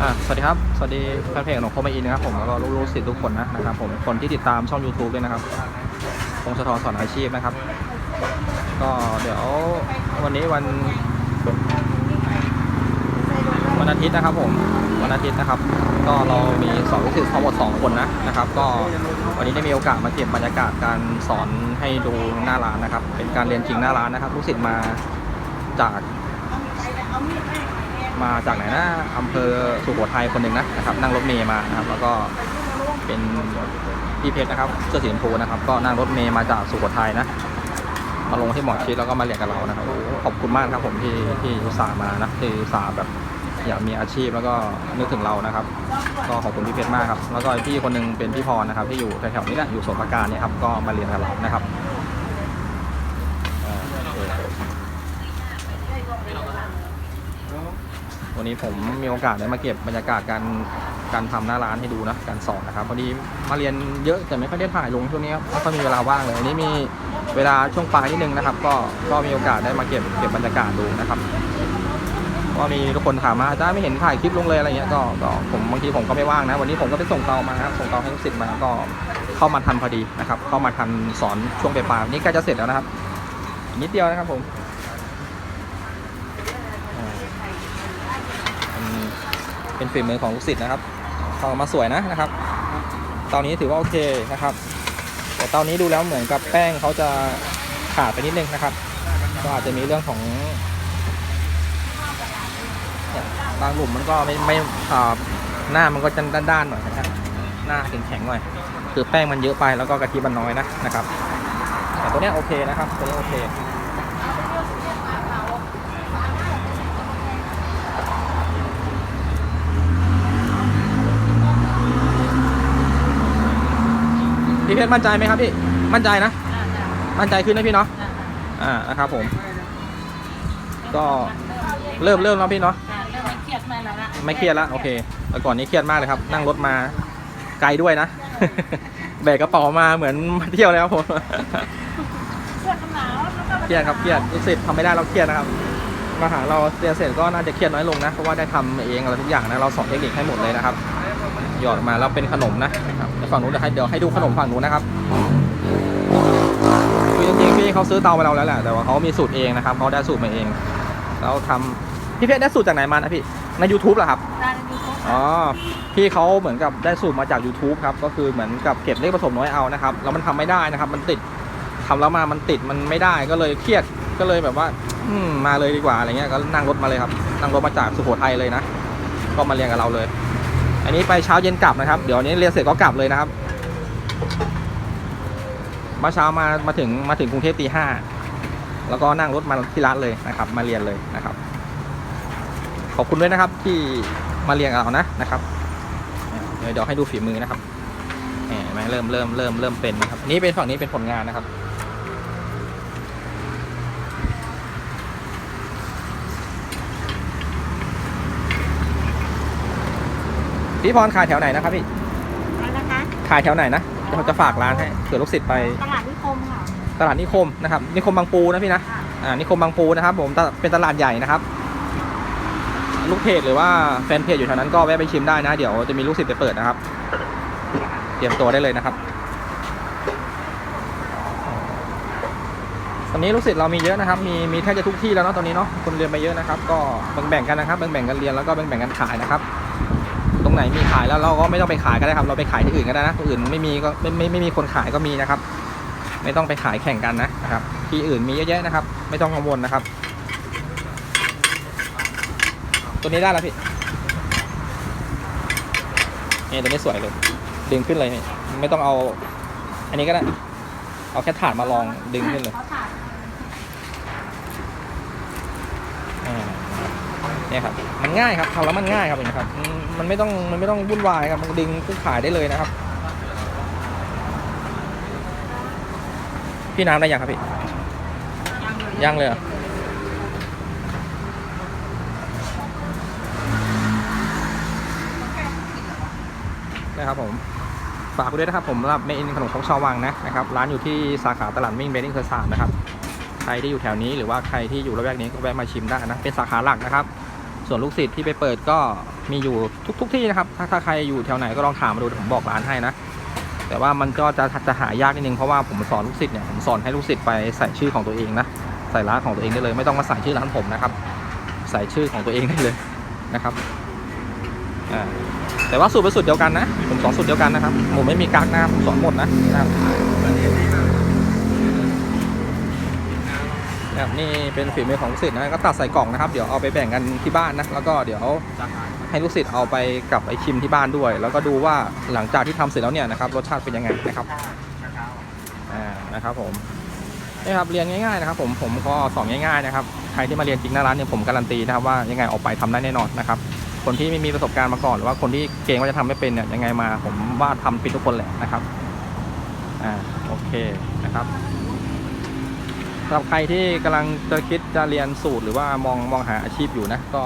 อ่าสวัสดีครับ สวัสดีแฟนเพจของโคมาอินนะครับผมแล้วก็ลูกๆศิษย์ทุกคนนะนะครับผมคนที่ติดตามช่อง YouTube ด้วยนะครับพงศธรสอนอาชีพนะครับ ก็เดี๋ยววันนี้วันวันอาทิตย์นะครับผมวันอาทิตย์นะครับ ก็เรามีสอนลูกศิษย์ทั้งหมด2คนนะนะครับ ก็วันนี้ได้มีโอกาสมาเก็บบรรยากาศการสอนให้ดูหน้าร้านนะครับ เป็นการเรียนจริงหน้าร้านนะครับลูกศิษย์มาจาก มาจากไหนนะอำเภอสุโขทัยคนหนึ่งนะนะครับ นั่งรถเมย์มานะครับ แล้วก็เป็นพี่เพชรนะครับเสื้อสีชมพูนะครับ ก็นั่งรถเมย์มาจากสุโขทัยนะ มาลงที่หมอชิดแล้วก็มาเรียนกับเรานะครับขอบคุณมากครับผมที่ที่อุตส่าห์มานะที่อุตส่าห์แบบอยากมีอาชีพแล้วก็นึกถึงเรานะครับ ก็ขอบคุณพี่เพชรมากครับ แล้วก็พี่คนหนึงเป็นพี่พรนะครับ ที่อยู่แถวๆนี้แหละอยู่สวนประการเนี่ยครับก็มาเรียนกับเรานะครับอ่าโอเควั นี้ผมมีโอกาสได้มาเก็บบรรยากาศการการทำหน้าร้านให้ดูนะการสอนนะครับพอดีมาเรียนเยอะแต่ไม่ค่อยได้ถ่ายลงช่วงนี้ครับไม่ค่อยมีเวลาว่างเลยอันนี้มีเวลาช่วงปลายนิดนึงนะครับ ก็ก็มีโอกาสได้มาเก็บเก็บบรรยากาศดูนะครับก็มีทุกคนถามมาอาจารย์ไม่เห็นถ่ายคลิปลงเลยอะไรเงี้ยก็ก็ผมบางทีผมก็ไม่ว่างนะ วันนี้ผมก็ไปส่งเตามาครับส่งเตาให้ลูกศิษย์มาก็เข้ามาทันพอดีนะครับ เข้ามาทันสอนช่วงปลายๆนี่ใกล้จะเสร็จแล้วนะครับ นิดเดียวนะครับผมอ่าเป็น เป็นฝีมือของลูกศิษย์นะครับออกมาสวยนะนะครับเตานี้ถือว่าโอเคนะครับ แต่ตอนนี้ดูแล้วเหมือนกับแป้งเขาจะขาดไปนิดนึงนะครับ ก็อาจจะมีเรื่องของบางหลุมมันก็ไม่ไม่อ่าหน้ามันก็จะด้านๆหน่อยนะครับหน้าแข็งๆหน่อย คือแป้งมันเยอะไปแล้วก็กะทิมันน้อยนะนะครับแต่ตัวเนี้ยโอเคนะครับตัวนี้โอเค เพชรมั่นใจไหมครับพี่ มั่นใจนะ มั่นใจขึ้นนะพี่เนาะ อ่า นะครับผม ก็เริ่มเริ่มแล้วพี่เนาะ เริ่มไม่เครียดไม่แล้วละไม่เครียดละโอเคแต่ก่อนนี้เครียดมากเลยครับ นั่งรถมาไกลด้วยนะ แบกกระเป๋ามาเหมือนมาเที่ยวเลยครับผม เครียดกันหนาวแล้วก็เครียดครับเครียดลูกศิษย์ทำไม่ได้เราเครียดนะครับมาหาเราเรียนเสร็จก็น่าจะเครียดน้อยลงนะ เพราะว่าได้ทำเองอะไรทุกอย่างนะ เราสอนเทคนิคให้หมดเลยนะครับ หยอดมาแล้วเป็นขนมนะครับเดี๋ยวฝั่งนู้นเดี๋ยวให้เดี๋ยวให้ดูขนมฝั่งนู้นนะครับคือจริงๆพี่เขาซื้อเตามาเราแล้วแหละแต่ว่าเขามีสูตรเองนะครับเขาได้สูตรมาเอง แล้วทำพี่เพชรได้สูตรจากไหนมานะพี่ใน YouTube เหรอครับได้ในยูทูบอ๋อพี่เขาเหมือนกับได้สูตรมาจาก YouTube ครับก็คือเหมือนกับเก็บเลขผสมน้อยเอานะครับแล้วมันทำไม่ได้นะครับ มันติดทำแล้วมามันติดมันไม่ได้ก็เลยเครียดก็เลยแบบว่า อืมมาเลยดีกว่าอะไรเงี้ยก็นั่งรถมาเลยครับ นั่งรถมาจากสุโขทัยเลยนะ ก็มาเรียนกับเราเลย อันนี้ไปเช้าเย็นกลับนะครับ เดี๋ยวนี้เรียนเสร็จก็กลับเลยนะครับมื่อเช้ามามาถึงมาถึงกรุงเทพตีห้าแล้วก็นั่งรถมาที่ร้านเลยนะครับ มาเรียนเลยนะครับ ขอบคุณด้วยนะครับที่มาเรียนกับเรานะนะครับเดี๋ยวให้ดูฝีมือนะครับแหมเห็นไหมเริ่มเริ่มเริ่มเริ่มเป็นนะครับนนี้เป็นฝั่งนี้เป็นผลงานนะครับ พี่พรขายแถวไหนนะครับพี่อะไรนะคะขายแถวไหนนะเดี๋ยวผมจะฝากร้านให้เผื่อลูกศิษย์ไปตลาดนิคมค่ะ ตลาดนิคมนะครับนิคมบางปูนะพี่นะอ่านิคมบางปูนะครับ ผมตเป็นตลาดใหญ่นะครับ ลูกเพจหรือว่าแฟนเพจอยู่แถวนั้นก็แวะไปชิมได้นะ เดี๋ยวจะมีลูกศิษย์ไปเปิดนะครับ เตรียมตัวได้เลยนะครับตอนนี้ลูกศิษย์เรามีเยอะนะครับ มีมีแทบจะทุกที่แล้วเนาะตอนนี้เนาะคนเรียนไปเยอะนะครับ ก็แบ่งๆกันนะครับแบ่งๆกันเรียนแล้วก็แบ่งๆกันขายนะครับตรง ไหนมีขายแล้วเราก็ไม่ต้องไปขายก็ได้ครับ เราไปขายที่อื่นก็ได้นะที่อื่นไม่มีก็ไม่ไม่ไม่มีคนขายก็มีนะครับ ไม่ต้องไปขายแข่งกันนะนะครับ ที่อื่นมีเยอะแยะนะครับ ไม่ต้องกังวลนะครับ ตัวนี้ได้แล้วพี่นี่ตัวนี้สวยเลยดึงขึ้นเลยนี่ไม่ต้องเอา อันนี้ก็ได้ เอาแค่ถาดมาลองดึงขึ้นเลย เขาถ่าย อ่า เนี่ยครับมันง่ายครับทำแล้วมันง่ายครับเห็นไหมครับมันไม่ต้องมันไม่ต้องวุ่นวายครับมันดึงขึ้ขายได้เลยนะครับ พี่น้ำได้ยังครับพี่ยังเลยนะครับผมฝากด้วยนะครับผมสำหรับเมนขนมครกชาววังนะนะครับร้านอยู่ที่สาขาตลาดมิ่งเบดดิ้งเคอร์สามนะครับใครที่อยู่แถวนี้หรือว่าใครที่อยู่ระแวกนี้ก็แวะมาชิมได้นะเป็นสาขาหลักนะครับ ส่วนลูกศิษย์ที่ไปเปิดก็มีอยู่ทุกทุกที่นะครับ ถ้าถ้าใครอยู่แถวไหนก็ลองถามมาดูผมบอกร้านให้นะ แต่ว่ามันก็จะจะหายากนิดนึงเพราะว่าผมสอนลูกศิษย์เนี่ยผมสอนให้ลูกศิษย์ไปใส่ชื่อของตัวเองนะใส่ร้านของตัวเองได้เลย ไม่ต้องมาใส่ชื่อร้านผมนะครับ ใส่ชื่อของตัวเองได้เลยนะครับอ่าแต่ว่าสูตรเป็นสูตรเดียวกันนะผมสอนสูตรเดียวกันนะครับผมไม่มีกักนะผมสอนหมดนะนะครับ นะครับนี่เป็นฝีมือของลูกศิษย์นะก็ตัดใส่กล่องนะครับเดี๋ยวเอาไปแบ่งกันที่บ้านนะแล้วก็เดี๋ยวให้ลูกศิษย์เอาไปกลับไปชิมที่บ้านด้วย แล้วก็ดูว่าหลังจากที่ทำเสร็จแล้วเนี่ยนะครับรสชาติเป็นยังไงนะครับอ่านะครับผมนี่ครับเรียนง่ายๆนะครับผมผมก็สอนง่ายๆนะครับใครที่มาเรียนจริงหน้าร้านเนี่ยผมการันตีนะครับว่ายังไงออกไปทำได้แน่นอนนะครับคนที่ไม่มีประสบการณ์มาก่อน หรือว่าคนที่เกรงว่าจะทำไม่เป็นเนี่ยยังไงมาผมว่าทำเป็นทุกคนแหละนะครับอ่าโอเคนะครับ สำหรับใครที่กำลังจะคิดจะเรียนสูตรหรือว่ามองมองหาอาชีพอยู่นะ ก็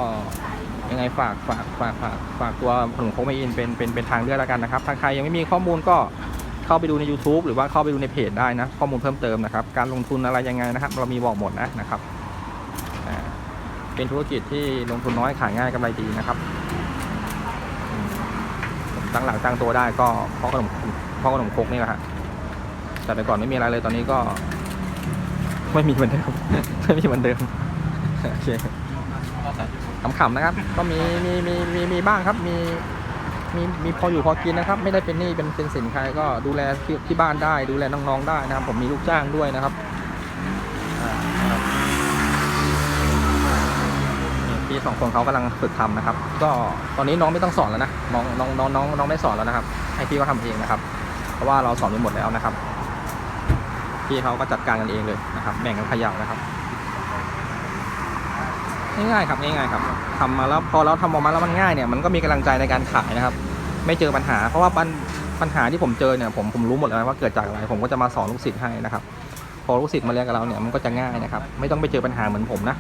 ยังไงฝากฝากฝากฝากฝากตัวขนมโคกเมอินเป็นเป็นเป็นทางเลือกแล้วกันนะครับถ้าใครยังไม่มีข้อมูลก็เข้าไปดูใน YouTube หรือว่าเข้าไปดูในเพจได้นะ ข้อมูลเพิ่มเติมนะครับ การลงทุนอะไรยังไงนะครับ เรามีบอกหมดนะนะครับเป็นธุรกิจที่ลงทุนน้อยขายง่ายกำไรดีนะครับตั้งหลักตั้งตัวได้ก็เพราะขนมเพราะขนมครกนี่แหละฮะแต่แต่ก่อนไม่มีอะไรเลยตอนนี้ก็ ไม่มีเหมือนเดิม ไม่มีเหมือนเดิมโอเคขำๆนะครับ ก็มีมีมีมีมีบ้างครับ มีมีมีพออยู่พอกินนะครับ ไม่ได้เป็นหนี้เป็นเป็นสินใครก็ดูแลที่ที่บ้านได้ ดูแลน้องๆได้นะครับ ผมมีลูกจ้างด้วยนะครับพี่สองคนเขากำลังฝึกทำนะครับ ก็ตอนนี้น้องไม่ต้องสอนแล้วนะน้องน้องน้องน้องน้องไม่สอนแล้วนะครับให้พี่เขาทำเองนะครับ เพราะว่าเราสอนไปหมดแล้วนะครับ พี่เขาก็จัดการกันเองเลยนะครับ แบ่งกันเขย่านะครับ ง่ายๆครับง่ายๆครับทำมาแล้วพอเราทำออกมาแล้วมันง่ายเนี่ยมันก็มีกำลังใจในการขายนะครับ ไม่เจอปัญหา เพราะว่าปัญปัญหาที่ผมเจอเนี่ยผมผมรู้หมดแล้วว่าเกิดจากอะไรผมก็จะมาสอนลูกศิษย์ให้นะครับ พอลูกศิษย์มาเรียนกับเราเนี่ยมันก็จะง่ายนะครับ ไม่ต้องไปเจอปัญหาเหมือนผมนะ